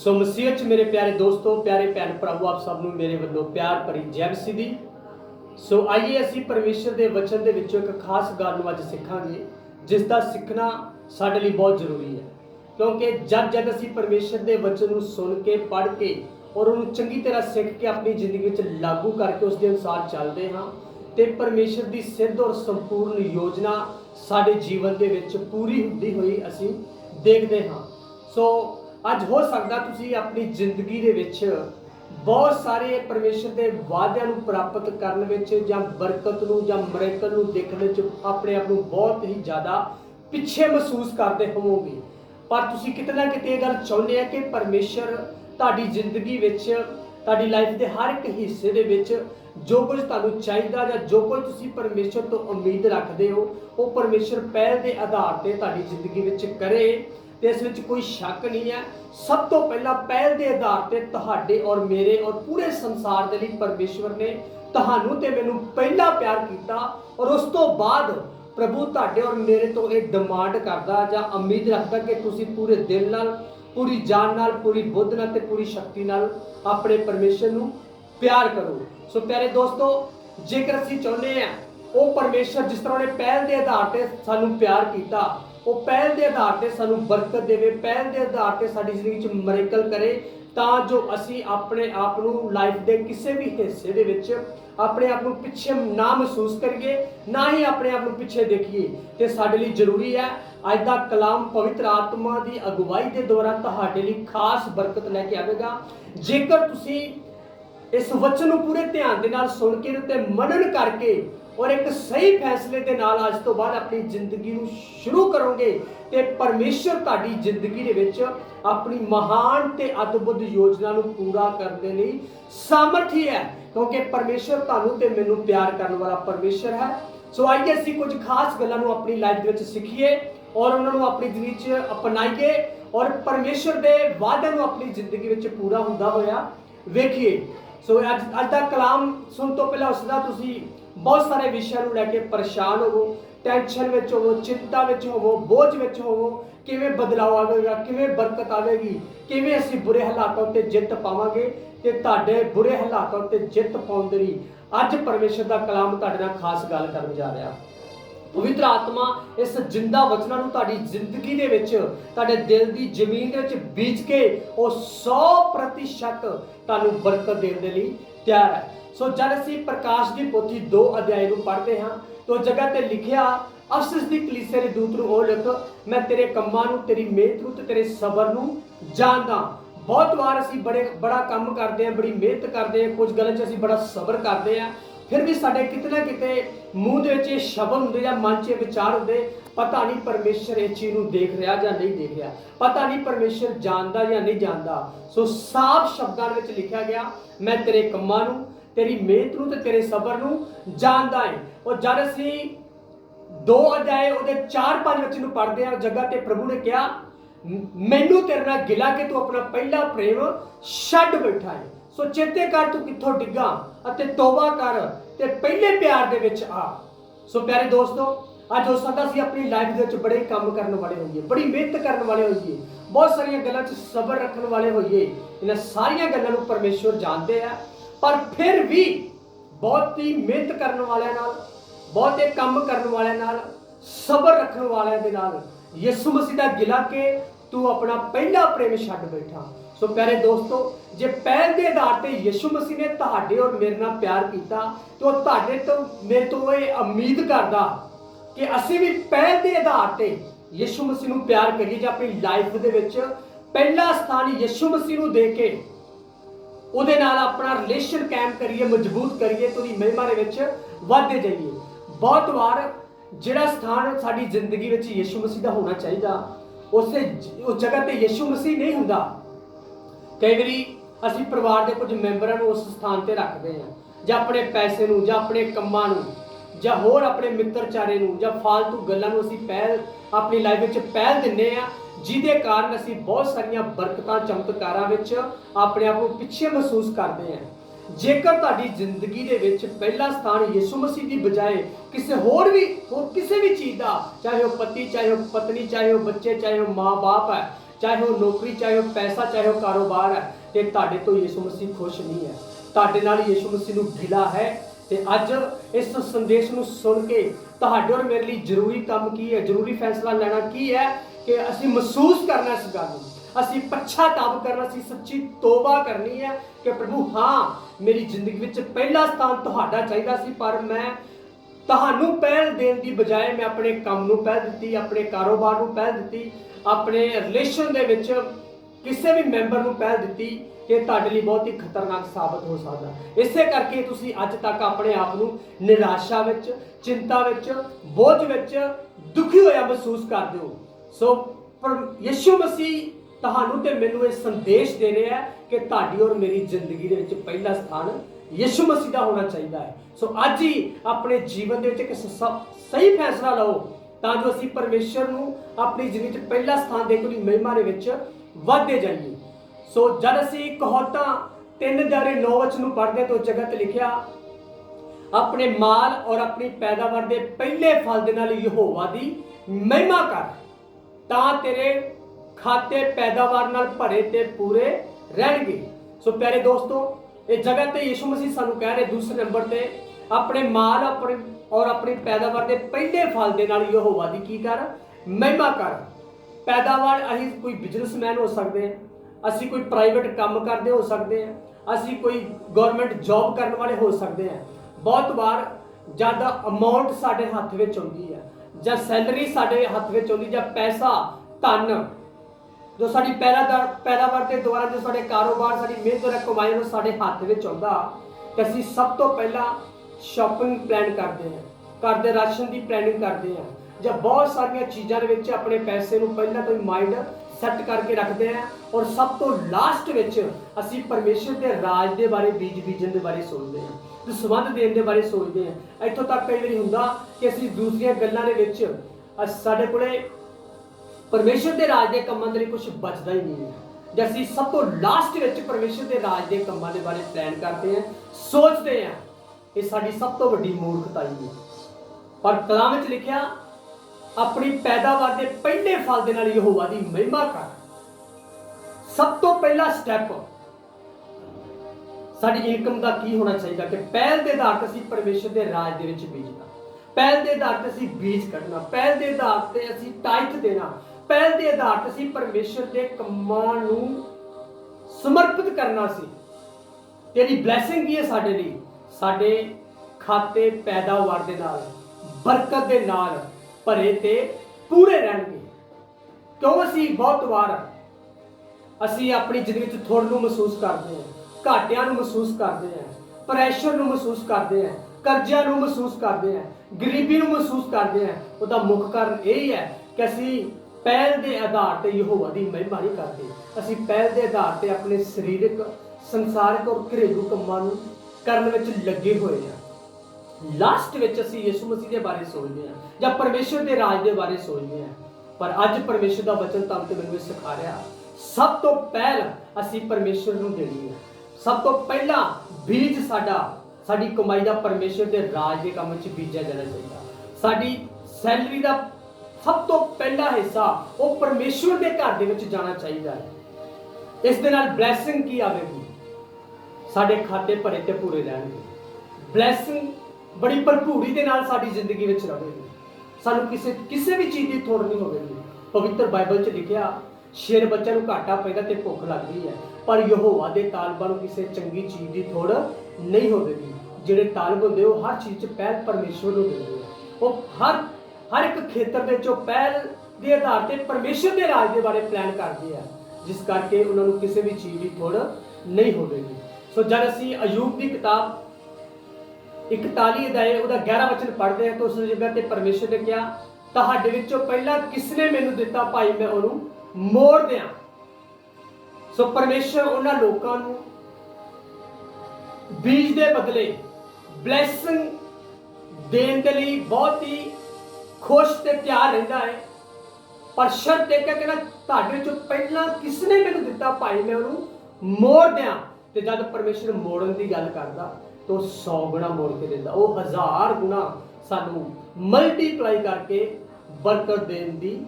ਸੋ ਮਸੀਹ ਚ ਮੇਰੇ ਪਿਆਰੇ ਦੋਸਤੋ, ਪਿਆਰੇ ਭੈਣ ਭਰਾਵੋ, ਆਪ ਸਭ ਨੂੰ ਮੇਰੇ ਵੱਲੋਂ ਪਿਆਰ ਭਰੀ ਜੈ ਮਸੀਹ ਦੀ। ਸੋ ਆਈਏ ਅਸੀਂ ਪਰਮੇਸ਼ਰ ਦੇ ਵਚਨ ਦੇ ਵਿੱਚੋਂ ਇੱਕ ਖਾਸ ਗੱਲ ਨੂੰ ਅੱਜ ਸਿੱਖਾਂਗੇ, ਜਿਸ ਦਾ ਸਿੱਖਣਾ ਸਾਡੇ ਲਈ ਬਹੁਤ ਜ਼ਰੂਰੀ ਹੈ। ਕਿਉਂਕਿ ਜਦ ਜਦ ਅਸੀਂ ਪਰਮੇਸ਼ਰ ਦੇ ਵਚਨ ਨੂੰ ਸੁਣ ਕੇ, ਪੜ੍ਹ ਕੇ ਔਰ ਉਹਨੂੰ ਚੰਗੀ ਤਰ੍ਹਾਂ ਸਿੱਖ ਕੇ ਆਪਣੀ ਜ਼ਿੰਦਗੀ ਵਿੱਚ ਲਾਗੂ ਕਰਕੇ ਉਸ ਦੇ ਅਨੁਸਾਰ ਚੱਲਦੇ ਹਾਂ, ਤੇ ਪਰਮੇਸ਼ਰ ਦੀ ਸਿੱਧ ਔਰ ਸੰਪੂਰਨ ਯੋਜਨਾ ਸਾਡੇ ਜੀਵਨ ਦੇ ਵਿੱਚ ਪੂਰੀ ਹੁੰਦੀ ਹੋਈ ਅਸੀਂ ਦੇਖਦੇ ਹਾਂ। ਸੋ ਅੱਜ ਹੋ ਸਕਦਾ ਤੁਸੀਂ ਆਪਣੀ ਜ਼ਿੰਦਗੀ ਦੇ ਵਿੱਚ ਬਹੁਤ ਸਾਰੇ ਪਰਮੇਸ਼ਰ ਦੇ ਵਾਅਦਿਆਂ ਨੂੰ ਪ੍ਰਾਪਤ ਕਰਨ ਵਿੱਚ ਜਾਂ ਬਰਕਤ ਨੂੰ ਜਾਂ ਮਰੇਕਲ ਨੂੰ ਦੇਖਣ ਵਿੱਚ ਆਪਣੇ ਆਪ ਨੂੰ ਬਹੁਤ ਹੀ ਜ਼ਿਆਦਾ ਪਿੱਛੇ ਮਹਿਸੂਸ ਕਰਦੇ ਹੋਵੋਗੇ। ਪਰ ਤੁਸੀਂ ਕਿਤੇ ਨਾ ਕਿਤੇ ਇਹ ਗੱਲ ਚਾਹੁੰਦੇ ਆ ਕਿ ਪਰਮੇਸ਼ਰ ਤੁਹਾਡੀ ਜ਼ਿੰਦਗੀ ਵਿੱਚ, ਤੁਹਾਡੀ ਲਾਈਫ ਦੇ ਹਰ ਇੱਕ ਹਿੱਸੇ ਦੇ ਵਿੱਚ ਜੋ ਕੁਝ ਤੁਹਾਨੂੰ ਚਾਹੀਦਾ ਜਾਂ ਜੋ ਕੁਝ ਤੁਸੀਂ ਪਰਮੇਸ਼ਰ ਤੋਂ ਉਮੀਦ ਰੱਖਦੇ ਹੋ, ਉਹ ਪਰਮੇਸ਼ਰ ਪਹਿਲ ਦੇ ਆਧਾਰ ਤੇ ਤੁਹਾਡੀ ਜ਼ਿੰਦਗੀ ਵਿੱਚ ਕਰੇ। ਤੇ ਇਸ ਵਿੱਚ ਕੋਈ ਸ਼ੱਕ ਨਹੀਂ ਹੈ। ਸਭ ਤੋਂ ਪਹਿਲਾਂ ਪਹਿਲ ਦੇ ਆਧਾਰ ਤੇ ਤੁਹਾਡੇ ਔਰ ਮੇਰੇ ਔਰ ਪੂਰੇ ਸੰਸਾਰ ਦੇ ਲਈ ਪਰਮੇਸ਼ਵਰ ਨੇ ਤੁਹਾਨੂੰ ਤੇ ਮੈਨੂੰ ਪਹਿਲਾਂ ਪਿਆਰ ਕੀਤਾ ਔਰ ਉਸ ਤੋਂ ਬਾਅਦ ਪ੍ਰਭੂ ਤੁਹਾਡੇ ਔਰ ਮੇਰੇ ਤੋਂ ਇਹ ਡਿਮਾਂਡ ਕਰਦਾ ਜਾਂ ਉਮੀਦ ਰੱਖਦਾ ਕਿ ਤੁਸੀਂ ਪੂਰੇ ਦਿਲ ਨਾਲ, ਪੂਰੀ ਜਾਨ ਨਾਲ, ਪੂਰੀ ਬੁੱਧ ਨਾਲ ਤੇ ਪੂਰੀ ਸ਼ਕਤੀ ਨਾਲ ਆਪਣੇ ਪਰਮੇਸ਼ਰ ਨੂੰ ਪਿਆਰ ਕਰੋ। ਸੋ ਪਿਆਰੇ ਦੋਸਤੋ, ਜੇਕਰ ਅਸੀਂ ਚਾਹੁੰਦੇ ਆ ਉਹ ਪਰਮੇਸ਼ਰ ਜਿਸ ਤਰ੍ਹਾਂ ਉਹਨੇ ਪਹਿਲ ਦੇ ਆਧਾਰ ਤੇ ਸਾਨੂੰ ਪਿਆਰ ਕੀਤਾ ਉਹ ਪਹਿਲ ਦੇ ਆਧਾਰ ਤੇ ਸਾਨੂੰ ਬਰਕਤ ਦੇਵੇ, ਪਹਿਲ ਦੇ ਆਧਾਰ ਤੇ ਸਾਡੀ ਜ਼ਿੰਦਗੀ 'ਚ ਮਰੇਕਲ ਕਰੇ, ਤਾਂ ਜੋ ਅਸੀਂ ਆਪਣੇ ਆਪ ਨੂੰ ਲਾਈਫ ਦੇ ਕਿਸੇ ਵੀ ਹਿੱਸੇ ਦੇ ਵਿੱਚ ਆਪਣੇ ਆਪ ਨੂੰ ਪਿੱਛੇ ਨਾ ਮਹਿਸੂਸ ਕਰੀਏ, ਨਾ ਹੀ ਆਪਣੇ ਆਪ ਨੂੰ ਪਿੱਛੇ ਦੇਖੀਏ। ਤੇ ਸਾਡੇ ਲਈ ਜ਼ਰੂਰੀ ਹੈ, ਅੱਜ ਦਾ ਕਲਾਮ ਪਵਿੱਤਰ ਆਤਮਾ ਦੀ ਅਗਵਾਈ ਦੇ ਦੁਆਰਾ ਤੁਹਾਡੇ ਲਈ ਖਾਸ ਬਰਕਤ ਲੈ ਕੇ ਆਵੇਗਾ। ਜੇਕਰ ਤੁਸੀਂ ਇਸ ਵਚਨ ਨੂੰ ਪੂਰੇ ਧਿਆਨ ਦੇ ਨਾਲ ਸੁਣ ਕੇ ਤੇ ਮਨਨ ਕਰਕੇ ਔਰ ਇੱਕ ਸਹੀ ਫੈਸਲੇ ਦੇ ਨਾਲ ਅੱਜ ਤੋਂ ਬਾਅਦ ਆਪਣੀ ਜ਼ਿੰਦਗੀ ਨੂੰ ਸ਼ੁਰੂ ਕਰੋਗੇ ਤੇ ਪਰਮੇਸ਼ਰ ਤੁਹਾਡੀ ਜ਼ਿੰਦਗੀ ਦੇ ਵਿੱਚ ਆਪਣੀ ਮਹਾਨ ਤੇ ਅਦਭੁਤ ਯੋਜਨਾ ਨੂੰ ਪੂਰਾ ਕਰਨ ਦੇ ਲਈ ਸਾਮਰਥੀ ਹੈ। ਕਿਉਂਕਿ ਪਰਮੇਸ਼ਰ ਤੁਹਾਨੂੰ ਤੇ ਮੈਨੂੰ ਪਿਆਰ ਕਰਨ ਵਾਲਾ ਪਰਮੇਸ਼ਰ ਹੈ। ਸੋ ਆਈਏ ਅਸੀਂ ਕੁਝ ਖਾਸ ਗੱਲਾਂ ਨੂੰ ਆਪਣੀ ਲਾਈਫ ਦੇ ਵਿੱਚ ਸਿੱਖੀਏ ਔਰ ਉਹਨਾਂ ਨੂੰ ਆਪਣੀ ਜ਼ਿੰਦਗੀ 'ਚ ਅਪਣਾਈਏ ਔਰ ਪਰਮੇਸ਼ਰ ਦੇ ਵਾਅਦਿਆਂ ਨੂੰ ਆਪਣੀ ਜ਼ਿੰਦਗੀ ਵਿੱਚ ਪੂਰਾ ਹੁੰਦਾ ਹੋਇਆ ਵੇਖੀਏ। ਸੋ ਅੱਜ ਅੱਜ ਦਾ ਕਲਾਮ ਸੁਣ ਤੋਂ ਪਹਿਲਾਂ ਉਸ ਦਾ ਤੁਸੀਂ ਬਹੁਤ ਸਾਰੇ ਵਿਸ਼ਿਆਂ ਨੂੰ ਲੈ ਕੇ ਪਰੇਸ਼ਾਨ ਹੋਵੋ ਟੈਨਸ਼ਨ ਵਿੱਚ ਹੋਵੋ, ਚਿੰਤਾ ਵਿੱਚ ਹੋਵੋ, ਬੋਝ ਵਿੱਚ ਹੋਵੋ, ਕਿਵੇਂ ਬਦਲਾਅ ਆਵੇਗਾ, ਕਿਵੇਂ ਬਰਕਤ ਆਵੇਗੀ, ਕਿਵੇਂ ਅਸੀਂ ਬੁਰੇ ਹਾਲਾਤਾਂ ਉੱਤੇ ਜਿੱਤ ਪਾਵਾਂਗੇ ਤੇ ਤੁਹਾਡੇ ਬੁਰੇ ਹਾਲਾਤਾਂ ਉੱਤੇ ਜਿੱਤ ਪਾਉਣ ਦੇ ਲਈ ਅੱਜ ਪਰਮੇਸ਼ਰ ਦਾ ਕਲਾਮ ਤੁਹਾਡੇ ਨਾਲ ਖਾਸ ਗੱਲ ਕਰਨ ਜਾ ਰਿਹਾ। ਪਵਿੱਤਰ ਆਤਮਾ ਇਸ ਜਿੰਦਾ ਵਚਨਾਂ ਨੂੰ ਤੁਹਾਡੀ ਜ਼ਿੰਦਗੀ ਦੇ ਵਿੱਚ, ਤੁਹਾਡੇ ਦਿਲ ਦੀ ਜ਼ਮੀਨ ਦੇ ਵਿੱਚ ਬੀਜ ਕੇ ਉਹ 100% ਤੁਹਾਨੂੰ ਬਰਕਤ ਦੇਣ ਦੇ ਲਈ ਤਿਆਰ ਹੈ। ਸੋ ਜਦ ਅਸੀਂ ਪ੍ਰਕਾਸ਼ ਦੀ ਪੋਥੀ 2 ਅਧਿਆਇ ਨੂੰ ਪੜ੍ਹਦੇ ਹਾਂ, ਤਾਂ ਜਗ੍ਹਾ ਤੇ ਲਿਖਿਆ ਅਫਸਸ ਦੀ ਕਲੀਸੇ ਦੇ ਦੂਤ ਨੂੰ ਉਹ ਲਿਖ, ਮੈਂ ਤੇਰੇ ਕੰਮਾਂ ਨੂੰ, ਤੇਰੀ ਮਿਹਨਤ ਨੂੰ ਤੇ ਤੇਰੇ ਸਬਰ ਨੂੰ ਜਾਣਦਾ ਬਹੁਤ ਵਾਰ ਅਸੀਂ ਬੜੇ, ਬੜਾ ਕੰਮ ਕਰਦੇ ਹਾਂ, ਬੜੀ ਮਿਹਨਤ ਕਰਦੇ ਹਾਂ, ਕੁਝ ਗੱਲਾਂ 'ਚ ਅਸੀਂ ਬੜਾ ਸਬਰ ਕਰਦੇ ਹਾਂ। ਫਿਰ ਵੀ ਸਾਡੇ ਕਿਤੇ ਨਾ ਕਿਤੇ ਮੂੰਹ ਦੇ ਵਿੱਚ ਇਹ ਸ਼ਬਦ ਹੁੰਦੇ ਜਾਂ ਮਨ 'ਚ ਇਹ ਵਿਚਾਰ ਹੁੰਦੇ, ਪਤਾ ਨਹੀਂ ਪਰਮੇਸ਼ਰ ਇਹ ਚੀਜ਼ ਨੂੰ ਦੇਖ ਰਿਹਾ ਜਾਂ ਨਹੀਂ ਦੇਖ ਰਿਹਾ। ਪਤਾ ਨਹੀਂ ਪਰਮੇਸ਼ਰ ਜਾਣਦਾ ਜਾਂ ਨਹੀਂ ਜਾਣਦਾ। ਸੋ ਸਾਫ਼ ਸ਼ਬਦਾਂ ਵਿੱਚ ਲਿਖਿਆ ਗਿਆ, ਮੈਂ ਤੇਰੇ ਕੰਮਾਂ ਨੂੰ, ਤੇਰੀ ਮਿਹਨਤ ਨੂੰ ਤੇ ਤੇਰੇ ਸਬਰ ਨੂੰ ਜਾਣਦਾ ਹੈ ਉਹ ਜਦ ਅਸੀਂ ਦੋ ਅਧਿਆਏ ਉਹਦੇ 4-5 ਵਿੱਚ ਨੂੰ ਪੜ੍ਹਦੇ ਆ ਜਗ੍ਹਾ ਤੇ ਪ੍ਰਭੂ ਨੇ ਕਿਹਾ ਮੈਨੂੰ ਤੇਰੇ ਨਾਲ ਗਿਲਾ ਕਿ ਤੂੰ ਆਪਣਾ ਪਹਿਲਾ ਪ੍ਰੇਮ ਛੱਡ ਬੈਠਾ ਹੈ ਸੋ ਚੇਤੇ ਕਰ ਤੂੰ ਕਿੱਥੋਂ ਡਿੱਗਾ ਅਤੇ ਤੋਬਾ ਕਰ ਤੇ ਪਹਿਲੇ ਪਿਆਰ ਦੇ ਵਿੱਚ ਆ। ਸੋ ਪਿਆਰੇ ਦੋਸਤੋ, ਅੱਜ ਹੋ ਸਕਦਾ ਸੀ ਆਪਣੀ ਲਾਈਫ ਦੇ ਵਿੱਚ ਬੜੇ ਕੰਮ ਕਰਨ ਵਾਲੇ ਹੋਈਏ, ਬੜੀ ਮਿਹਨਤ ਕਰਨ ਵਾਲੇ ਹੋਈਏ, ਬਹੁਤ ਸਾਰੀਆਂ ਗੱਲਾਂ 'ਚ ਸਬਰ ਰੱਖਣ ਵਾਲੇ ਹੋਈਏ, ਇਹਨਾਂ ਸਾਰੀਆਂ ਗੱਲਾਂ ਨੂੰ ਪਰਮੇਸ਼ਵਰ ਜਾਣਦੇ ਆ। ਪਰ ਫਿਰ ਵੀ ਬਹੁਤੀ ਮਿਹਨਤ ਕਰਨ ਵਾਲਿਆਂ ਨਾਲ, ਬਹੁਤੇ ਕੰਮ ਕਰਨ ਵਾਲਿਆਂ ਨਾਲ, ਸਬਰ ਰੱਖਣ ਵਾਲਿਆਂ ਦੇ ਨਾਲ ਯਿਸੂ ਮਸੀਹ ਦਾ ਗਿਲਾ ਕੇ ਤੂੰ ਆਪਣਾ ਪਹਿਲਾ ਪ੍ਰੇਮ ਛੱਡ ਬੈਠਾ। ਸੋ ਪਿਆਰੇ ਦੋਸਤੋ, ਜੇ ਪਹਿਲ ਦੇ ਆਧਾਰ ਤੇ ਯਿਸੂ ਮਸੀਹ ਨੇ ਤੁਹਾਡੇ ਔਰ ਮੇਰੇ ਨਾਲ ਪਿਆਰ ਕੀਤਾ, ਤੇ ਉਹ ਤੁਹਾਡੇ ਤੋਂ, ਮੇਰੇ ਤੋਂ ਇਹ ਉਮੀਦ ਕਰਦਾ ਕਿ ਅਸੀਂ ਵੀ ਪਹਿਲ ਦੇ ਆਧਾਰ ਤੇ ਯਿਸੂ ਮਸੀਹ ਨੂੰ ਪਿਆਰ ਕਰੀਏ ਜਾਂ ਆਪਣੀ ਲਾਈਫ ਦੇ ਵਿੱਚ ਪਹਿਲਾ ਸਥਾਨ ਯਿਸੂ ਮਸੀਹ ਨੂੰ ਦੇ ਕੇ ਉਹਦੇ ਨਾਲ ਆਪਣਾ ਰਿਲੇਸ਼ਨ ਕਾਇਮ ਕਰੀਏ, ਮਜ਼ਬੂਤ ਕਰੀਏ ਤੇ ਉਹਦੀ ਮਹਿਮਾ ਦੇ ਵਿੱਚ ਵਧਦੇ ਜਾਈਏ। ਬਹੁਤ ਵਾਰ ਜਿਹੜਾ ਸਥਾਨ ਸਾਡੀ ਜ਼ਿੰਦਗੀ ਵਿੱਚ ਯਿਸੂ ਮਸੀਹ ਦਾ ਹੋਣਾ ਚਾਹੀਦਾ, ਉਸੇ ਉਸ ਜਗ੍ਹਾ ਤੇ ਯਿਸੂ ਮਸੀਹ ਨਹੀਂ ਹੁੰਦਾ ਕਈ ਵਾਰੀ ਅਸੀਂ ਪਰਿਵਾਰ ਦੇ ਕੁਝ ਮੈਂਬਰਾਂ ਨੂੰ ਉਸ ਸਥਾਨ ਤੇ ਰੱਖਦੇ ਹਾਂ, ਜਾਂ ਆਪਣੇ ਪੈਸੇ ਨੂੰ, ਜਾਂ ਆਪਣੇ ਕੰਮਾਂ ਨੂੰ, ਜਾਂ ਹੋਰ ਆਪਣੇ ਮਿੱਤਰਚਾਰੇ ਨੂੰ, ਜਾਂ ਫालतू ਗੱਲਾਂ ਨੂੰ ਅਸੀਂ ਪਹਿਲ, ਆਪਣੀ ਲਾਈਫ ਵਿੱਚ ਪਹਿਲ ਦਿੰਨੇ ਆ ਜਿਹਦੇ ਕਾਰਨ ਅਸੀਂ ਬਹੁਤ ਸਾਰੀਆਂ ਬਰਕਤਾਂ, ਚਮਤਕਾਰਾਂ ਵਿੱਚ ਆਪਣੇ ਆਪ ਨੂੰ ਪਿੱਛੇ ਮਹਿਸੂਸ ਕਰਦੇ ਹਾਂ। ਜੇਕਰ ਤੁਹਾਡੀ ਜ਼ਿੰਦਗੀ ਦੇ ਵਿੱਚ ਪਹਿਲਾ ਸਥਾਨ ਯਿਸੂ ਮਸੀਹ ਦੀ ਬਜਾਏ ਕਿਸੇ ਹੋਰ ਵੀ, ਹੋਰ ਕਿਸੇ ਵੀ ਚੀਜ਼ ਦਾ, ਚਾਹੇ ਉਹ ਪਤੀ, ਚਾਹੇ ਉਹ ਪਤਨੀ, ਚਾਹੇ ਉਹ ਬੱਚੇ, ਚਾਹੇ ਉਹ ਮਾਂ-ਬਾਪ ਹੈ ਚਾਹੇ ਉਹ ਨੌਕਰੀ, ਚਾਹੇ ਉਹ ਪੈਸਾ, ਚਾਹੇ ਉਹ ਕਾਰੋਬਾਰ ਹੈ, ਤੇ ਤੁਹਾਡੇ ਤੋਂ ਯਿਸੂ ਮਸੀਹ ਖੁਸ਼ ਨਹੀਂ ਹੈ। ਤੁਹਾਡੇ ਨਾਲ ਯਿਸੂ ਮਸੀਹ ਨੂੰ ਗਿਲਾ ਹੈ ਤੇ ਅੱਜ ਇਸ ਸੰਦੇਸ਼ ਨੂੰ ਸੁਣ ਕੇ ਤੁਹਾਡੇ ਔਰ ਮੇਰੇ ਲਈ ਜ਼ਰੂਰੀ ਕੰਮ ਕੀ ਹੈ, ਜ਼ਰੂਰੀ ਫੈਸਲਾ ਲੈਣਾ ਕੀ ਹੈ ਕਿ ਅਸੀਂ ਮਹਿਸੂਸ ਕਰਨਾ ਇਸ ਗੱਲ ਨੂੰ। ਅਸੀਂ ਪਛਤਾਪ ਕਰਨਾ ਸੀ ਸੱਚੀ ਤੋਬਾ ਕਰਨੀ ਹੈ ਕਿ ਪ੍ਰਭੂ, ਹਾਂ, ਮੇਰੀ ਜ਼ਿੰਦਗੀ ਵਿੱਚ ਪਹਿਲਾ ਸਥਾਨ ਤੁਹਾਡਾ ਚਾਹੀਦਾ ਸੀ, ਪਰ ਮੈਂ ਤੁਹਾਨੂੰ ਪਹਿਲ ਦੇਣ ਦੀ ਬਜਾਏ ਮੈਂ ਆਪਣੇ ਕੰਮ ਨੂੰ ਪਹਿਲ ਦਿੱਤੀ, ਆਪਣੇ ਕਾਰੋਬਾਰ ਨੂੰ ਪਹਿਲ ਦਿੱਤੀ, ਆਪਣੇ ਰਿਲੇਸ਼ਨ ਦੇ ਵਿੱਚ ਕਿਸੇ ਵੀ ਮੈਂਬਰ ਨੂੰ ਪਹਿਲ ਦਿੱਤੀ ਕਿ ਤੁਹਾਡੇ ਲਈ ਬਹੁਤ ਹੀ ਖਤਰਨਾਕ ਸਾਬਤ ਹੋ ਸਕਦਾ। ਇਸੇ ਕਰਕੇ ਤੁਸੀਂ ਅੱਜ ਤੱਕ ਆਪਣੇ ਆਪ ਨੂੰ ਨਿਰਾਸ਼ਾ ਵਿੱਚ, ਚਿੰਤਾ ਵਿੱਚ, ਬੋਝ ਵਿੱਚ ਦੁਖੀ ਹੋਇਆ ਮਹਿਸੂਸ ਕਰਦੇ ਹੋ। ਸੋ ਪਰ ਯਿਸੂ ਮਸੀਹ ਤੁਹਾਨੂੰ ਤੇ ਮੈਨੂੰ ਇਹ ਸੰਦੇਸ਼ ਦੇ ਰਿਹਾ ਹੈ ਕਿ ਤੁਹਾਡੀ ਔਰ ਮੇਰੀ ਜ਼ਿੰਦਗੀ ਦੇ ਵਿੱਚ ਪਹਿਲਾ ਸਥਾਨ ਯਿਸੂ ਮਸੀਹ ਦਾ ਹੋਣਾ ਚਾਹੀਦਾ ਹੈ। ਸੋ ਅੱਜ ਹੀ ਆਪਣੇ ਜੀਵਨ ਦੇ ਵਿੱਚ ਇੱਕ ਸਹੀ ਫੈਸਲਾ ਲਓ ਤਾਂ ਜੋ ਅਸੀਂ ਪਰਮੇਸ਼ਰ ਨੂੰ ਆਪਣੀ ਜ਼ਿੰਦਗੀ 'ਚ ਪਹਿਲਾ ਸਥਾਨ ਦੇ ਕੇ ਉਹਦੀ ਮਹਿਮਾ ਦੇ ਵਿੱਚ ਵਧਦੇ ਜਾਈਏ। ਸੋ ਜਦ ਅਸੀਂ ਕਹੋਤਾਂ ਤਿੰਨ ਦਿਹਾੜੇ ਨੌ ਵਚਨ ਨੂੰ ਪੜ੍ਹਦੇ ਤੋਂ ਜਗਤ ਲਿਖਿਆ, ਆਪਣੇ ਮਾਲ ਔਰ ਆਪਣੀ ਪੈਦਾਵਾਰ ਦੇ ਪਹਿਲੇ ਫਲ ਦੇ ਨਾਲ ਯਹੋਵਾ ਦੀ ਮਹਿਮਾ ਕਰ, ਤਾਂ ਤੇਰੇ ਖਾਤੇ ਪੈਦਾਵਾਰ ਨਾਲ ਭਰੇ ਤੇ ਪੂਰੇ ਰਹਿਣਗੇ। ਸੋ ਪਿਆਰੇ ਦੋਸਤੋ ਇਹ ਜਗ੍ਹਾ ਤੇ ਯਿਸੂ ਮਸੀਹ ਸਾਨੂੰ ਕਹਿ ਰਹੇ ਦੂਸਰੇ ਨੰਬਰ ਤੇ, ਆਪਣੇ ਮਾਲ, ਆਪਣੇ ਔਰ ਆਪਣੀ ਪੈਦਾਵਾਰ ਦੇ ਪਹਿਲੇ ਫਲ ਦੇ ਨਾਲ ਯਹੋਵਾ ਦੀ ਕੀ ਕਰ? ਮਹਿਮਾ ਕਰ। ਪੈਦਾਵਾਰ, ਅਸੀਂ ਕੋਈ ਬਿਜ਼ਨਸਮੈਨ ਹੋ ਸਕਦੇ ਹਾਂ, ਅਸੀਂ ਕੋਈ ਪ੍ਰਾਈਵੇਟ ਕੰਮ ਕਰਦੇ ਹੋ ਸਕਦੇ ਹਾਂ, ਅਸੀਂ ਕੋਈ ਗਵਰਨਮੈਂਟ ਜੌਬ ਕਰਨ ਵਾਲੇ ਹੋ ਸਕਦੇ ਹਾਂ। ਬਹੁਤ ਵਾਰ ਜਦ ਅਮਾਉਂਟ ਸਾਡੇ ਹੱਥ ਵਿੱਚ ਆਉਂਦੀ ਹੈ, ਜਾਂ ਸੈਲਰੀ ਸਾਡੇ ਹੱਥ ਵਿੱਚ ਆਉਂਦੀ ਜਾਂ ਪੈਸਾ, ਧਨ ਜੋ ਸਾਡੀ ਪੈਦਾਵਾਰ ਪੈਦਾਵਾਰ ਦੇ ਦੁਆਰਾ ਜੋ ਸਾਡੇ ਕਾਰੋਬਾਰ, ਸਾਡੀ ਮਿਹਨਤ ਔਰ ਕਮਾਈ ਨੂੰ ਸਾਡੇ ਹੱਥ ਵਿੱਚ ਆਉਂਦਾ ਕਿ ਅਸੀਂ ਸਭ ਤੋਂ ਪਹਿਲਾਂ ਸ਼ਾਪਿੰਗ ਪਲਾਨ ਕਰਦੇ ਹਾਂ। ਘਰ ਦੇ ਰਾਸ਼ਨ ਦੀ ਪਲੈਨਿੰਗ ਕਰਦੇ ਹਾਂ। ਜਾਂ ਬਹੁਤ ਸਾਰੀਆਂ ਚੀਜ਼ਾਂ ਦੇ ਵਿੱਚ ਆਪਣੇ ਪੈਸੇ ਨੂੰ ਪਹਿਲਾਂ ਤੋਂ ਹੀ ਮਾਈਂਡ ਸੈੱਟ ਕਰਕੇ ਰੱਖਦੇ ਹਾਂ ਔਰ ਸਭ ਤੋਂ ਲਾਸਟ ਵਿੱਚ ਅਸੀਂ ਪਰਮੇਸ਼ਰ ਦੇ ਰਾਜ ਦੇ ਬਾਰੇ, ਬੀਜ ਬੀਜਣ ਦੇ ਬਾਰੇ ਸੋਚਦੇ ਹਾਂ। ਤੇ ਸਬੰਧ ਦੇਣ ਦੇ ਬਾਰੇ ਸੋਚਦੇ ਹਾਂ। ਇੱਥੋਂ ਤੱਕ ਕਈ ਵਾਰੀ ਹੁੰਦਾ ਕਿ ਅਸੀਂ ਦੂਸਰੀਆਂ ਗੱਲਾਂ ਦੇ ਵਿੱਚ ਸਾਡੇ ਕੋਲੇ ਪਰਮੇਸ਼ਰ ਦੇ ਰਾਜ ਦੇ ਕੰਮਾਂ ਦੇ ਲਈ ਕੁਝ ਬਚਦਾ ਹੀ ਨਹੀਂ ਹੈ। ਜੇ ਅਸੀਂ ਸਭ ਤੋਂ ਲਾਸਟ ਵਿੱਚ ਪਰਮੇਸ਼ਰ ਦੇ ਰਾਜ ਦੇ ਕੰਮਾਂ ਦੇ ਬਾਰੇ ਪਲਾਨ ਕਰਦੇ ਹਾਂ, ਸੋਚਦੇ ਹਾਂ, ਇਹ ਸਾਡੀ ਸਭ ਤੋਂ ਵੱਡੀ ਮੂਰਖਤਾ ਹੀ ਹੈ। ਪਰ ਕਲਾਮ ਵਿੱਚ ਲਿਖਿਆ, ਆਪਣੀ ਪੈਦਾਵਾਰ ਦੇ ਪਹਿਲੇ ਫਲ ਦੇ ਨਾਲ ਯਹੋਵਾ ਦੀ ਮਹਿਮਾ ਕਰ। ਸਭ ਤੋਂ ਪਹਿਲਾ ਸਟੈਪ ਸਾਡੀ ਇਨਕਮ ਦਾ ਕੀ ਹੋਣਾ ਚਾਹੀਦਾ ਕਿ ਪਹਿਲ ਦੇ ਆਧਾਰ ਤੇ ਅਸੀਂ ਪਰਮੇਸ਼ਰ ਦੇ ਰਾਜ ਦੇ ਵਿੱਚ ਬੀਜਣਾ। ਪਹਿਲ ਦੇ ਆਧਾਰ ਤੇ ਅਸੀਂ ਬੀਜ ਕੱਢਣਾ। ਪਹਿਲ ਦੇ ਆਧਾਰ ਤੇ ਅਸੀਂ ਟਾਈਟ ਦੇਣਾ। ਪਹਿਲ ਦੇ ਆਧਾਰ ਤੇ ਅਸੀਂ ਪਰਮੇਸ਼ਰ ਦੇ ਕੰਮਾਂ ਨੂੰ ਸਮਰਪਿਤ ਕਰਨਾ ਸੀ। ਤੇਰੀ ਬਲੇਸਿੰਗ ਕੀ ਹੈ ਸਾਡੇ ਲਈ। ਸਾਡੇ ਖਾਤੇ ਪੈਦਾਵਾਰ ਦੇ ਨਾਲ, ਬਰਕਤ ਦੇ ਨਾਲ ਭਰੇ ਤੇ ਪੂਰੇ ਰਹਿਣਗੇ। ਕਿਉਂ ਅਸੀਂ ਬਹੁਤ ਵਾਰ ਅਸੀਂ ਆਪਣੀ ਜ਼ਿੰਦਗੀ ਵਿੱਚ ਥੋੜ ਨੂੰ ਮਹਿਸੂਸ ਕਰਦੇ ਹਾਂ, ਘਾਟਿਆਂ ਨੂੰ ਮਹਿਸੂਸ ਕਰਦੇ ਹਾਂ ਪ੍ਰੈਸ਼ਰ ਨੂੰ ਮਹਿਸੂਸ ਕਰਦੇ ਹਾਂ, ਕਰਜ਼ਿਆਂ ਨੂੰ ਮਹਿਸੂਸ ਕਰਦੇ ਹਾਂ, ਗਰੀਬੀ ਨੂੰ ਮਹਿਸੂਸ ਕਰਦੇ ਹਾਂ, ਉਹਦਾ ਮੁੱਖ ਕਾਰਨ ਇਹ ਹੀ ਹੈ ਕਿ ਅਸੀਂ ਪਹਿਲ ਦੇ ਆਧਾਰ ਤੇ ਯਹੋਵਾ ਦੀ ਮਹਿਮਾ ਨਹੀਂ ਕਰਦੇ। ਅਸੀਂ ਪਹਿਲ ਦੇ ਆਧਾਰ ਤੇ ਆਪਣੇ ਸਰੀਰਕ, ਸੰਸਾਰਿਕ ਔਰ ਘਰੇਲੂ ਕੰਮਾਂ ਨੂੰ ਕਰਨ ਵਿੱਚ ਲੱਗੇ ਹੋਏ ਹਾਂ। ਲਾਸਟ ਵਿੱਚ ਅਸੀਂ ਯਿਸੂ ਮਸੀਹ ਦੇ ਬਾਰੇ ਸੋਚਦੇ ਹਾਂ ਜਾਂ ਪਰਮੇਸ਼ਰ ਦੇ ਰਾਜ ਦੇ ਬਾਰੇ ਸੋਚਦੇ ਹਾਂ। ਪਰ ਅੱਜ ਪਰਮੇਸ਼ਰ ਦਾ ਵਚਨ ਤਾਂ ਤੇ ਮੈਨੂੰ ਇਹ ਸਿਖਾ ਰਿਹਾ। ਸਭ ਤੋਂ ਪਹਿਲ ਅਸੀਂ ਪਰਮੇਸ਼ਰ ਨੂੰ ਦੇਣੀ ਹੈ। ਸਭ ਤੋਂ ਪਹਿਲਾਂ ਬੀਜ ਸਾਡਾ, ਸਾਡੀ ਕਮਾਈ ਦਾ ਪਰਮੇਸ਼ਰ ਦੇ ਰਾਜ ਦੇ ਕੰਮ ਵਿੱਚ ਬੀਜਿਆ ਜਾਣਾ ਚਾਹੀਦਾ। ਸਾਡੀ ਸੈਲਰੀ ਦਾ ਸਭ ਤੋਂ ਪਹਿਲਾ ਹਿੱਸਾ ਉਹ ਪਰਮੇਸ਼ਰ ਦੇ ਘਰ ਦੇ ਵਿੱਚ ਜਾਣਾ ਚਾਹੀਦਾ ਹੈ। ਇਸ ਦੇ ਨਾਲ ਬਲੇਸਿੰਗ ਕੀ ਆਵੇਗੀ? ਸਾਡੇ ਖਾਤੇ ਭਰੇ ਤੇ ਪੂਰੇ ਰਹਿਣਗੇ। ਬਲੇਸਿੰਗ ਬੜੀ ਭਰਪੂਰੀ ਦੇ ਨਾਲ ਸਾਡੀ ਜ਼ਿੰਦਗੀ ਵਿੱਚ ਰਹੇਗੀ ਸਾਨੂੰ ਕਿਸੇ ਕਿਸੇ ਵੀ ਚੀਜ਼ ਦੀ ਥੋੜ ਨਹੀਂ ਹੋਵੇਗੀ। ਪਵਿੱਤਰ ਬਾਈਬਲ 'ਚ ਲਿਖਿਆ, ਸ਼ੇਰ ਬੱਚਾ ਨੂੰ ਘਾਟਾ ਪੈਦਾ ਤੇ ਭੁੱਖ ਲੱਗਦੀ ਹੈ। ਪਰ ਯਹੋਵਾ ਦੇ ਤਾਲਬਾਂ ਨੂੰ ਕਿਸੇ ਚੰਗੀ ਚੀਜ਼ ਦੀ ਥੋੜ ਨਹੀਂ ਹੋਵੇਗੀ। ਜਿਹੜੇ ਤਾਲਬ ਹੁੰਦੇ, ਉਹ ਹਰ ਚੀਜ਼ 'ਚ ਪਹਿਲ ਪਰਮੇਸ਼ਵਰ ਨੂੰ ਦਿੰਦੇ ਉਹ ਹਰ ਹਰ ਇੱਕ ਖੇਤਰ ਦੇ ਵਿੱਚੋਂ ਪਹਿਲ ਦੇ ਆਧਾਰ ਤੇ ਪਰਮੇਸ਼ਵਰ ਦੇ ਰਾਜ ਦੇ ਬਾਰੇ ਪਲਾਨ ਕਰਦੇ ਆ। ਜਿਸ ਕਰਕੇ ਉਹਨਾਂ ਨੂੰ ਕਿਸੇ ਵੀ ਚੀਜ਼ ਦੀ ਥੋੜ ਨਹੀਂ ਹੋਵੇਗੀ। ਸੋ ਜਦ ਅਸੀਂ ਅਯੂਬ ਦੀ ਕਿਤਾਬ 41 ਅਧਿਆਏ ਉਹਦਾ 11 ਵਚਨ ਪੜ੍ਹਦੇ ਹਾਂ ਤਾਂ ਉਸ ਜਗ੍ਹਾ ਤੇ ਪਰਮੇਸ਼ਰ ਨੇ ਕਿਹਾ, ਤੁਹਾਡੇ ਵਿੱਚੋਂ ਪਹਿਲਾਂ ਕਿਸਨੇ ਮੈਨੂੰ ਦਿੱਤਾ ਭਾਈ ਮੈਂ ਉਹਨੂੰ ਮੋੜ ਦਿਆਂ? ਸੋ ਪਰਮੇਸ਼ਰ ਉਹਨਾਂ ਲੋਕਾਂ ਨੂੰ ਬੀਜ ਦੇ ਬਦਲੇ ਬਲੇਸਿੰਗ ਦੇਣ ਦੇ ਲਈ ਬਹੁਤ ਹੀ ਖੁਸ਼ ਤੇ ਤਿਆਰ ਰਹਿੰਦਾ ਹੈ। ਪਰ ਸ਼ਰਤ ਇਹ ਹੈ ਕਿ ਤੁਹਾਡੇ ਵਿੱਚੋਂ ਪਹਿਲਾਂ ਕਿਸਨੇ ਮੈਨੂੰ ਦਿੱਤਾ ਭਾਈ ਮੈਂ ਉਹਨੂੰ ਮੋੜ ਦਿਆਂ ਤੇ ਜਦ ਪਰਮੇਸ਼ਰ ਮੋੜਨ ਦੀ ਗੱਲ ਕਰਦਾ ਤਾਂ ਉਹ 100 ਗੁਣਾ ਮੋੜ ਕੇ ਦਿੰਦਾ। ਉਹ ਹਜ਼ਾਰ ਗੁਣਾ ਸਾਨੂੰ ਮਲਟੀਪਲਾਈ ਕਰਕੇ ਬਰਕਤ ਦੇਣ ਦੀ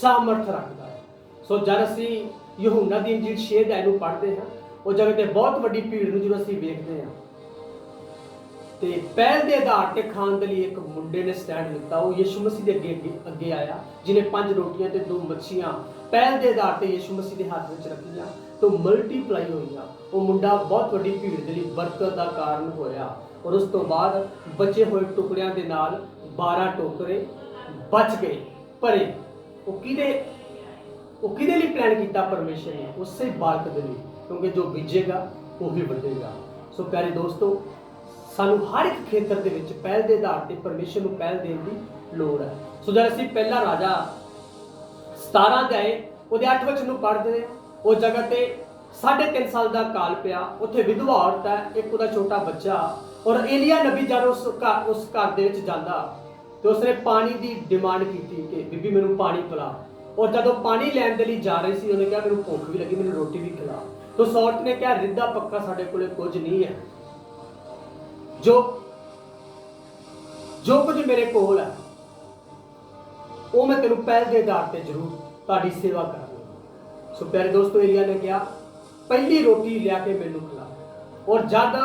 ਸਾਮਰਥ ਰੱਖਦਾ ਹੈ। ਸੋ ਜਦ ਅਸੀਂ ਯਹੂਨਾ ਦੀ ਇੰਜੀਲ 6 ਅਧਿਆਇ ਨੂੰ ਪੜ੍ਹਦੇ ਹਾਂ, ਉਹ ਜਗ੍ਹਾ ਤੇ ਬਹੁਤ ਵੱਡੀ ਭੀੜ ਨੂੰ ਜਦੋਂ ਅਸੀਂ ਵੇਖਦੇ ਹਾਂ ਤੇ ਪਹਿਲ ਦੇ ਆਧਾਰ ਤੇ ਖਾਣ ਦੇ ਲਈ ਇੱਕ ਮੁੰਡੇ ਨੇ ਸਟੈਂਡ ਲਿੱਤਾ। ਉਹ ਯਿਸੂ ਮਸੀਹ ਦੇ ਅੱਗੇ ਅੱਗੇ- ਅੱਗੇ ਆਇਆ ਜਿਨੇ ਪੰਜ ਰੋਟੀਆਂ ਤੇ ਦੋ ਮੱਛੀਆਂ ਪਹਿਲ ਦੇ ਆਧਾਰ ਤੇ ਯਿਸੂ ਮਸੀਹ ਦੇ ਹੱਥ ਵਿੱਚ ਰੱਖੀਆਂ ਤੋਂ ਮਲਟੀਪਲਾਈ ਹੋਈਆਂ। ਉਹ ਮੁੰਡਾ ਬਹੁਤ ਵੱਡੀ ਭੀੜ ਦੇ ਲਈ ਬਰਕਤ ਦਾ ਕਾਰਨ ਹੋਇਆ। ਔਰ ਉਸ ਤੋਂ ਬਾਅਦ ਬਚੇ ਹੋਏ ਟੁਕੜਿਆਂ ਦੇ ਨਾਲ 12 ਟੋਕਰੇ ਬਚ ਗਏ, ਭਰੇ। ਉਹ ਕਿਹਦੇ ਉਹ ਕਿਹਦੇ ਲਈ ਪਲਾਨ ਕੀਤਾ ਪਰਮੇਸ਼ਰ ਨੇ? ਉਸੇ ਬਾਲਕ ਦੇ ਲਈ, ਕਿਉਂਕਿ ਜੋ ਬੀਜੇਗਾ, ਉਹ ਵੀ ਵੱਢੇਗਾ। ਸੋ ਪਿਆਰੇ ਦੋਸਤੋ ਸਾਨੂੰ ਹਰ ਇੱਕ ਖੇਤਰ ਦੇ ਵਿੱਚ ਪਹਿਲ ਦੇ ਆਧਾਰ ਤੇ ਪਰਮੇਸ਼ਰ ਨੂੰ ਪਹਿਲ ਦੇਣ ਦੀ ਲੋੜ ਹੈ। ਸੋ ਜਦ ਅਸੀਂ ਪਹਿਲਾ ਰਾਜਾ 17 ਅਧਿਆਏ, ਉਹਦੇ 8 ਵਚਨ ਨੂੰ ਪੜ੍ਹਦੇ ਉਹ ਜਗ੍ਹਾ ਤੇ 3.5 ਸਾਲ ਦਾ ਕਾਲ ਪਿਆ, ਉੱਥੇ ਵਿਧਵਾ ਔਰਤ ਹੈ, ਇੱਕ ਉਹਦਾ ਛੋਟਾ ਬੱਚਾ, ਔਰ ਏਲੀਆ ਨਬੀ ਜਦ ਉਸ ਘਰ ਉਸ ਘਰ ਦੇ ਵਿੱਚ ਜਾਂਦਾ, ਤੇ ਉਸਨੇ ਪਾਣੀ ਦੀ ਡਿਮਾਂਡ ਕੀਤੀ ਕਿ, ਬੀਬੀ ਮੈਨੂੰ ਪਾਣੀ ਪਿਲਾ। ਔਰ ਜਦੋਂ ਪਾਣੀ ਲੈਣ ਦੇ ਲਈ ਜਾ ਰਹੀ ਸੀ, ਉਹਨੇ ਕਿਹਾ, ਮੈਨੂੰ ਭੁੱਖ ਵੀ ਲੱਗੀ, ਮੈਨੂੰ ਰੋਟੀ ਵੀ ਖਿਲਾ। ਤੇ ਉਸ ਔਰਤ ਨੇ ਕਿਹਾ, ਰਿੱਧਾ ਪੱਕਾ ਸਾਡੇ ਕੋਲੇ ਕੁਝ ਨਹੀਂ ਹੈ। ਜੋ ਜੋ ਕੁਝ ਮੇਰੇ ਕੋਲ ਹੈ, ਉਹ ਮੈਂ ਤੈਨੂੰ ਪਹਿਲ ਦੇ ਆਧਾਰ ਤੇ ਜ਼ਰੂਰ ਤੁਹਾਡੀ ਸੇਵਾ ਕਰਾਂਗਾ। ਸੋ ਪਿਆਰੇ ਦੋਸਤੋ, ਏਲੀਆ ਨੇ ਕਿਹਾ, ਪਹਿਲੀ ਰੋਟੀ ਲਿਆ ਕੇ ਮੈਨੂੰ ਖਿਲਾ ਔਰ ਜਦ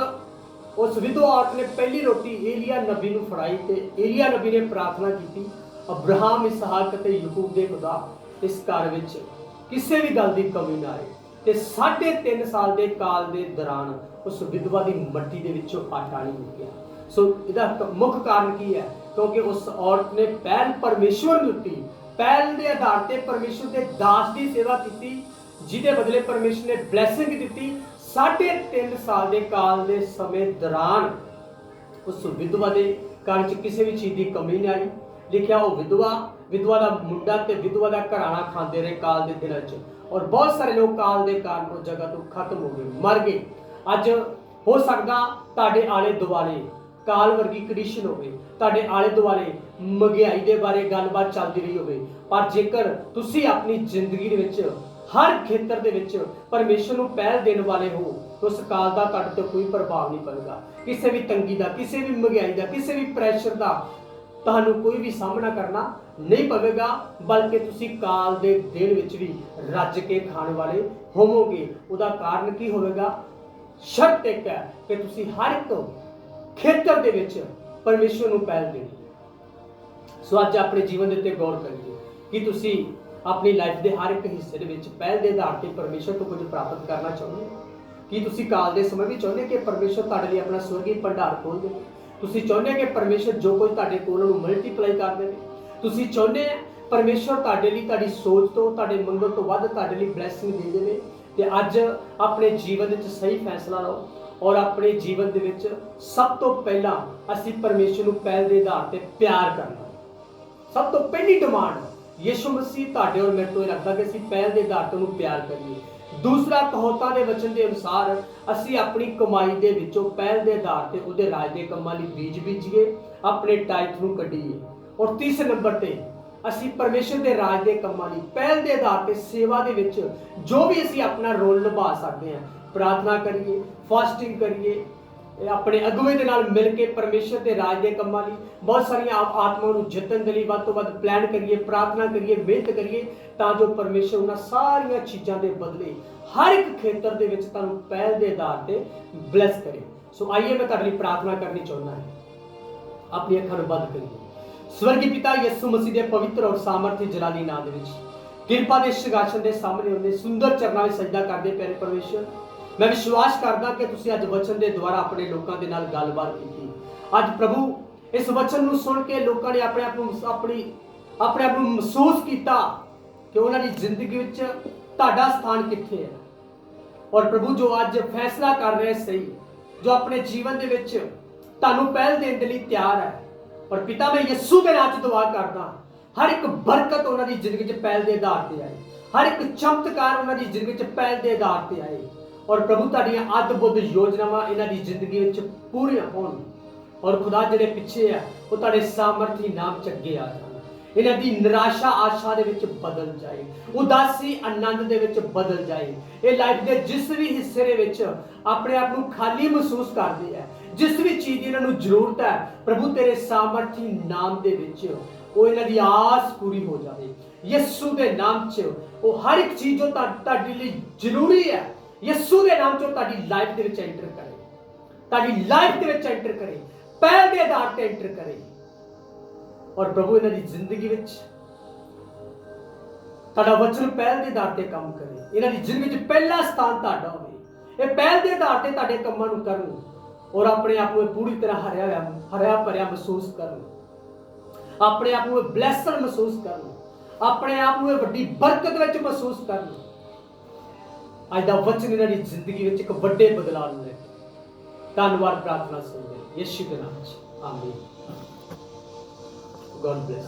ਉਸ ਵਿਧਵਾ ਔਰਤ ਨੇ ਪਹਿਲੀ ਰੋਟੀ ਏਲੀਆ ਨਬੀ ਨੂੰ ਫੜਾਈ ਤੇ ਏਲੀਆ ਨਬੀ ਨੇ ਪ੍ਰਾਰਥਨਾ ਕੀਤੀ, ਅਬਰਾਹਮ, ਇਸਹਾਕ ਅਤੇ ਯਾਕੂਬ ਦੇ ਖੁਦਾ, ਇਸ ਘਰ ਵਿੱਚ ਕਿਸੇ ਵੀ ਗੱਲ ਦੀ ਕਮੀ ਨਾ ਆਏ ਤੇ 3.5 ਸਾਲ ਦੇ ਕਾਲ ਦੇ ਦੌਰਾਨ ਉਸ ਵਿਧਵਾ ਦੀ ਮੱਟੀ ਦੇ ਵਿੱਚੋਂ ਆਟਾ ਨਹੀਂ ਨਿਕਲਿਆ ਸੋ ਇਹਦਾ ਮੁੱਖ ਕਾਰਨ ਕੀ ਹੈ? ਕਿਉਂਕਿ ਉਸ ਔਰਤ ਨੇ ਪਹਿਲ ਪਰਮੇਸ਼ਵਰ ਨੂੰ ਦਿੱਤੀ। ਪਹਿਲ ਦੇ ਆਧਾਰ ਤੇ ਪਰਮੇਸ਼ਵਰ ਦੇ ਦਾਸ ਦੀ ਸੇਵਾ ਕੀਤੀ, ਜਿਹਦੇ ਬਦਲੇ ਪਰਮੇਸ਼ਵਰ ਨੇ ਬਲੇਸਿੰਗ ਦਿੱਤੀ। 3.5 ਸਾਲ ਦੇ ਕਾਲ ਦੇ ਸਮੇਂ ਦੌਰਾਨ ਉਸ ਵਿਧਵਾ ਦੇ ਘਰ 'ਚ ਕਿਸੇ ਵੀ ਚੀਜ਼ ਦੀ ਕਮੀ ਨਹੀਂ ਆਈ। ਲਿਖਿਆ ਉਹ ਵਿਧਵਾ ਵਿਧਵਾ ਦਾ ਮੁੰਡਾ ਤੇ ਵਿਧਵਾ ਦਾ ਘਰਾਣਾ ਖਾਂਦੇ ਰਹੇ ਕਾਲ ਦੇ ਦਿਨਾਂ 'ਚ। ਔਰ ਬਹੁਤ ਸਾਰੇ ਲੋਕ ਕਾਲ ਦੇ ਕਾਰਨ ਉਹ ਜਗ੍ਹਾ ਤੋਂ ਖਤਮ ਹੋ ਗਏ, ਮਰ ਗਏ। ਅੱਜ ਹੋ ਸਕਦਾ ਤੁਹਾਡੇ ਆਲੇ ਦੁਆਲੇ ਕਾਲ ਵਰਗੀ ਕੰਡੀਸ਼ਨ ਹੋਵੇ, ਤੁਹਾਡੇ ਆਲੇ ਦੁਆਲੇ ਮਹਿੰਗਾਈ ਦੇ ਬਾਰੇ ਗੱਲਬਾਤ ਚੱਲਦੀ ਰਹੀ ਹੋਵੇ। ਪਰ ਜੇਕਰ ਤੁਸੀਂ ਆਪਣੀ ਜ਼ਿੰਦਗੀ ਦੇ ਵਿੱਚ ਹਰ ਖੇਤਰ ਦੇ ਵਿੱਚ ਪਰਮੇਸ਼ਰ ਨੂੰ ਪਹਿਲ ਦੇਣ ਵਾਲੇ ਹੋ ਉਸ ਕਾਲ ਦਾ ਤੁਹਾਡੇ ਤੇ ਕੋਈ ਪ੍ਰਭਾਵ ਨਹੀਂ ਪਵੇਗਾ। ਕਿਸੇ ਵੀ ਤੰਗੀ ਦਾ, ਕਿਸੇ ਵੀ ਮਹਿੰਗਾਈ ਦਾ, ਕਿਸੇ ਵੀ ਪ੍ਰੈਸ਼ਰ ਦਾ ਤੁਹਾਨੂੰ ਕੋਈ ਵੀ ਸਾਹਮਣਾ ਕਰਨਾ ਨਹੀਂ ਪਵੇਗਾ, ਬਲਕਿ ਤੁਸੀਂ ਕਾਲ ਦੇ ਦਿਨ ਵਿੱਚ ਵੀ ਰੱਜ ਕੇ ਖਾਣ ਵਾਲੇ ਹੋਵੋਗੇ। ਉਹਦਾ ਕਾਰਨ ਕੀ ਹੋਵੇਗਾ? ਸ਼ਰਤ ਇੱਕ ਹੈ ਕਿ ਤੁਸੀਂ ਹਰ ਇੱਕ ਖੇਤਰ ਦੇ ਵਿੱਚ ਪਰਮੇਸ਼ਰ ਨੂੰ ਪਹਿਲ ਦੇਣੀ ਸੋ ਅੱਜ ਆਪਣੇ ਜੀਵਨ ਦੇ ਉੱਤੇ ਗੌਰ ਕਰੀਏ ਕਿ ਤੁਸੀਂ ਆਪਣੀ ਲਾਈਫ ਦੇ ਹਰ ਇੱਕ ਹਿੱਸੇ ਦੇ ਵਿੱਚ ਪਹਿਲ ਦੇ ਆਧਾਰ ਤੇ ਪਰਮੇਸ਼ਰ ਤੋਂ ਕੁਝ ਪ੍ਰਾਪਤ ਕਰਨਾ ਚਾਹੁੰਦੇ ਹੋ? ਕੀ ਤੁਸੀਂ ਕਾਲ ਦੇ ਸਮੇਂ ਵੀ ਚਾਹੁੰਦੇ ਕਿ ਪਰਮੇਸ਼ਰ ਤੁਹਾਡੇ ਲਈ ਆਪਣਾ ਸਵਰਗੀ ਭੰਡਾਰ ਖੋਲ ਦੇਵੇ? ਤੁਸੀਂ ਚਾਹੁੰਦੇ ਕਿ ਪਰਮੇਸ਼ਰ ਜੋ ਕੁਝ ਤੁਹਾਡੇ ਕੋਲ ਉਹਨੂੰ ਮਲਟੀਪਲਾਈ ਕਰ ਦੇਵੇ? ਤੁਸੀਂ ਚਾਹੁੰਦੇ ਆ ਪਰਮੇਸ਼ਰ ਤੁਹਾਡੇ ਲਈ ਤੁਹਾਡੀ ਸੋਚ ਤੋਂ, ਤੁਹਾਡੇ ਮੰਗਣ ਤੋਂ ਵੱਧ ਤੁਹਾਡੇ ਲਈ ਬਲੇਸਿੰਗ ਦੇ ਦੇਵੇ? ਤੇ ਅੱਜ ਆਪਣੇ ਜੀਵਨ ਵਿੱਚ ਸਹੀ ਫੈਸਲਾ ਲਓ ਔਰ ਆਪਣੇ ਜੀਵਨ ਦੇ ਵਿੱਚ ਸਭ ਤੋਂ ਪਹਿਲਾਂ ਅਸੀਂ ਪਰਮੇਸ਼ਰ ਨੂੰ ਪਹਿਲ ਦੇ ਆਧਾਰ ਤੇ ਪਿਆਰ ਕਰਨਾ। ਸਭ ਤੋਂ ਪਹਿਲੀ ਡਿਮਾਂਡ ਯਿਸੂ ਮਸੀਹ ਤੁਹਾਡੇ ਔਰ ਮੇਰੇ ਤੋਂ ਇਹ ਰੱਖਦਾ ਕਿ ਅਸੀਂ ਪਹਿਲ ਦੇ ਆਧਾਰ ਤੇ ਉਹਨੂੰ ਪਿਆਰ ਕਰੀਏ। ਦੂਸਰਾ ਕਹੋਤਾ ਦੇ ਵਚਨ ਦੇ ਅਨੁਸਾਰ ਅਸੀਂ ਆਪਣੀ ਕਮਾਈ ਦੇ ਵਿੱਚੋਂ ਪਹਿਲ ਦੇ ਆਧਾਰ ਤੇ ਉਹਦੇ ਰਾਜ ਦੇ ਕੰਮਾਂ ਲਈ ਬੀਜ ਬੀਜੀਏ, ਆਪਣੇ ਟਾਈਟ ਨੂੰ ਕੱਢੀਏ। ਔਰ ਤੀਸਰੇ ਨੰਬਰ ਤੇ ਅਸੀਂ ਪਰਮੇਸ਼ਰ ਦੇ ਰਾਜ ਦੇ ਕੰਮਾਂ ਲਈ, ਪਹਿਲ ਦੇ ਆਧਾਰ ਤੇ ਸੇਵਾ ਦੇ ਵਿੱਚ ਜੋ ਵੀ ਅਸੀਂ ਆਪਣਾ ਰੋਲ ਨਿਭਾ ਸਕਦੇ ਹਾਂ, ਪ੍ਰਾਰਥਨਾ ਕਰੀਏ, ਫਾਸਟਿੰਗ ਕਰੀਏ ਆਪਣੇ ਅਗੁਵੇ ਦੇ ਨਾਲ ਮਿਲ ਕੇ ਪਰਮੇਸ਼ਰ ਦੇ ਰਾਜ ਦੇ ਕੰਮਾਂ ਲਈ ਬਹੁਤ ਸਾਰੀਆਂ ਆਤਮਾ ਨੂੰ ਜਿੱਤਣ ਦੇ ਲਈ ਵੱਧ ਤੋਂ ਵੱਧ ਪਲਾਨ ਕਰੀਏ, ਪ੍ਰਾਰਥਨਾ ਕਰੀਏ, ਮਿਹਨਤ ਕਰੀਏ ਤਾਂ ਜੋ ਪਰਮੇਸ਼ਰ ਉਹਨਾਂ ਸਾਰੀਆਂ ਚੀਜ਼ਾਂ ਦੇ ਬਦਲੇ ਹਰ ਇੱਕ ਖੇਤਰ ਦੇ ਵਿੱਚ ਤੁਹਾਨੂੰ ਪਹਿਲ ਦੇ ਆਧਾਰ ਤੇ ਬਲੈਸ ਕਰੇ। ਸੋ ਆਈਏ, ਮੈਂ ਤੁਹਾਡੇ ਲਈ ਪ੍ਰਾਰਥਨਾ ਕਰਨੀ ਚਾਹੁੰਦਾ ਹਾਂ। ਆਪਣੀ ਅੱਖਾਂ ਨੂੰ ਬੰਦ ਕਰੀਏ। ਸਵਰਗੀ ਪਿਤਾ ਯਿਸੂ ਮਸੀਹ ਦੇ ਪਵਿੱਤਰ ਔਰ ਸਾਮਰਥੀ ਜਲਾਲੀ ਨਾਮ ਦੇ ਵਿੱਚ। ਕਿਰਪਾ ਦੇ ਸ਼ਿਗਾਸ਼ਨ ਦੇ ਸਾਹਮਣੇ ਉਹਦੇ ਸੁੰਦਰ ਚਰਨਾਂ ਵਿੱਚ ਸਜਦਾ ਕਰਦੇ ਪਿਆਰੇ ਪਰਮੇਸ਼ਰ। ਮੈਂ ਵਿਸ਼ਵਾਸ ਕਰਦਾ ਕਿ ਤੁਸੀਂ ਅੱਜ ਵਚਨ ਦੇ ਦੁਆਰਾ ਆਪਣੇ ਲੋਕਾਂ ਦੇ ਨਾਲ ਗੱਲਬਾਤ ਕੀਤੀ। ਅੱਜ ਪ੍ਰਭੂ, ਇਸ ਵਚਨ ਨੂੰ ਸੁਣ ਕੇ ਲੋਕਾਂ ਨੇ ਆਪਣੇ ਆਪ ਨੂੰ ਆਪਣੀ, ਆਪਣੇ ਆਪ ਨੂੰ ਮਹਿਸੂਸ ਕੀਤਾ ਕਿ ਉਹਨਾਂ ਦੀ ਜ਼ਿੰਦਗੀ ਵਿੱਚ ਤੁਹਾਡਾ ਸਥਾਨ ਕਿੱਥੇ ਹੈ। ਔਰ ਪ੍ਰਭੂ, ਜੋ ਅੱਜ ਫੈਸਲਾ ਕਰ ਰਹੇ ਸਹੀ, ਜੋ ਆਪਣੇ ਜੀਵਨ ਦੇ ਵਿੱਚ ਤੁਹਾਨੂੰ ਪਹਿਲ ਦੇਣ ਦੇ ਲਈ ਤਿਆਰ ਹੈ ਔਰ ਪਿਤਾ ਮੈਂ ਯਿਸੂ ਦੇ ਨਾਂ 'ਚ ਦੁਆ ਕਰਦਾ, ਹਰ ਇੱਕ ਬਰਕਤ ਉਹਨਾਂ ਦੀ ਜ਼ਿੰਦਗੀ 'ਚ ਪਹਿਲ ਦੇ ਆਧਾਰ ਤੇ ਆਏ, ਹਰ ਇੱਕ ਚਮਤਕਾਰ ਉਹਨਾਂ ਦੀ ਜ਼ਿੰਦਗੀ 'ਚ ਪਹਿਲ ਦੇ ਆਧਾਰ ਤੇ ਆਏ। ਔਰ ਪ੍ਰਭੂ, ਤੁਹਾਡੀਆਂ ਅਦਭੁਤ ਯੋਜਨਾਵਾਂ ਇਹਨਾਂ ਦੀ ਜ਼ਿੰਦਗੀ ਵਿੱਚ ਪੂਰੀਆਂ ਹੋਣ। ਔਰ ਖੁਦਾ ਜਿਹੜੇ ਪਿੱਛੇ ਆ, ਉਹ ਤੁਹਾਡੇ ਸਾਮਰਥੀ ਨਾਮ ਚ ਅੱਗੇ ਆ ਜਾਣ। ਇਹਨਾਂ ਦੀ ਨਿਰਾਸ਼ਾ ਆਸ਼ਾ ਦੇ ਵਿੱਚ ਬਦਲ ਜਾਏ, ਉਦਾਸੀ ਆਨੰਦ ਦੇ ਵਿੱਚ ਬਦਲ ਜਾਏ। ਇਹ ਲਾਈਫ ਦੇ ਜਿਸ ਵੀ ਹਿੱਸੇ ਦੇ ਵਿੱਚ ਆਪਣੇ ਆਪ ਨੂੰ ਖਾਲੀ ਮਹਿਸੂਸ ਕਰਦੇ ਹੈ, ਜਿਸ ਵੀ ਚੀਜ਼ ਦੀ ਇਹਨਾਂ ਨੂੰ ਜ਼ਰੂਰਤ ਹੈ, ਪ੍ਰਭੂ ਤੇਰੇ ਸਾਮਰਥੀ ਨਾਮ ਦੇ ਵਿੱਚ ਉਹ ਇਹਨਾਂ ਦੀ ਆਸ ਪੂਰੀ ਹੋ ਜਾਵੇ। ਯਿਸੂ ਦੇ ਨਾਮ 'ਚ ਉਹ ਹਰ ਇੱਕ ਚੀਜ਼ ਜੋ ਤੁਹਾ- ਤੁਹਾਡੇ ਲਈ ਜ਼ਰੂਰੀ ਹੈ, ਯਿਸੂ ਦੇ ਨਾਮ 'ਚ ਉਹ ਤੁਹਾਡੀ ਲਾਈਫ ਦੇ ਵਿੱਚ ਐਂਟਰ ਕਰੇ। ਤੁਹਾਡੀ ਲਾਈਫ ਦੇ ਵਿੱਚ ਐਂਟਰ ਕਰੇ, ਪਹਿਲ ਦੇ ਆਧਾਰ ਤੇ ਐਂਟਰ ਕਰੇ। ਔਰ ਪ੍ਰਭੂ, ਇਹਨਾਂ ਦੀ ਜ਼ਿੰਦਗੀ ਵਿੱਚ ਤੁਹਾਡਾ ਵਚਨ ਪਹਿਲ ਦੇ ਆਧਾਰ ਤੇ ਕੰਮ ਕਰੇ। ਇਹਨਾਂ ਦੀ ਜ਼ਿੰਦਗੀ 'ਚ ਪਹਿਲਾ ਸਥਾਨ ਤੁਹਾਡਾ ਹੋਵੇ। ਇਹ ਪਹਿਲ ਦੇ ਆਧਾਰ ਤੇ ਤੁਹਾਡੇ ਕੰਮਾਂ ਨੂੰ ਕਰਨ ਔਰ ਆਪਣੇ ਆਪ ਨੂੰ ਇਹ ਪੂਰੀ ਤਰ੍ਹਾਂ ਹਰਿਆ ਹੋਇਆ ਹਰਿਆ ਭਰਿਆ ਮਹਿਸੂਸ ਕਰਨ। ਆਪਣੇ ਆਪ ਨੂੰ ਬਲੈਸਡ ਮਹਿਸੂਸ ਕਰਨ। ਆਪਣੇ ਆਪ ਨੂੰ ਇਹ ਵੱਡੀ ਬਰਕਤ ਵਿੱਚ ਮਹਿਸੂਸ ਕਰਨ। ਅੱਜ ਦਾ ਵਚਨ ਇਹਨਾਂ ਦੀ ਜ਼ਿੰਦਗੀ ਵਿੱਚ ਇੱਕ ਵੱਡੇ ਬਦਲਾਅ ਨੂੰ ਲੈ ਕੇ ਧੰਨਵਾਦ, ਪ੍ਰਾਰਥਨਾ ਸੁਣਦੇ ਯਿਸੂ ਦੇ ਨਾਮ 'ਚ। ਆਮੀਨ। God bless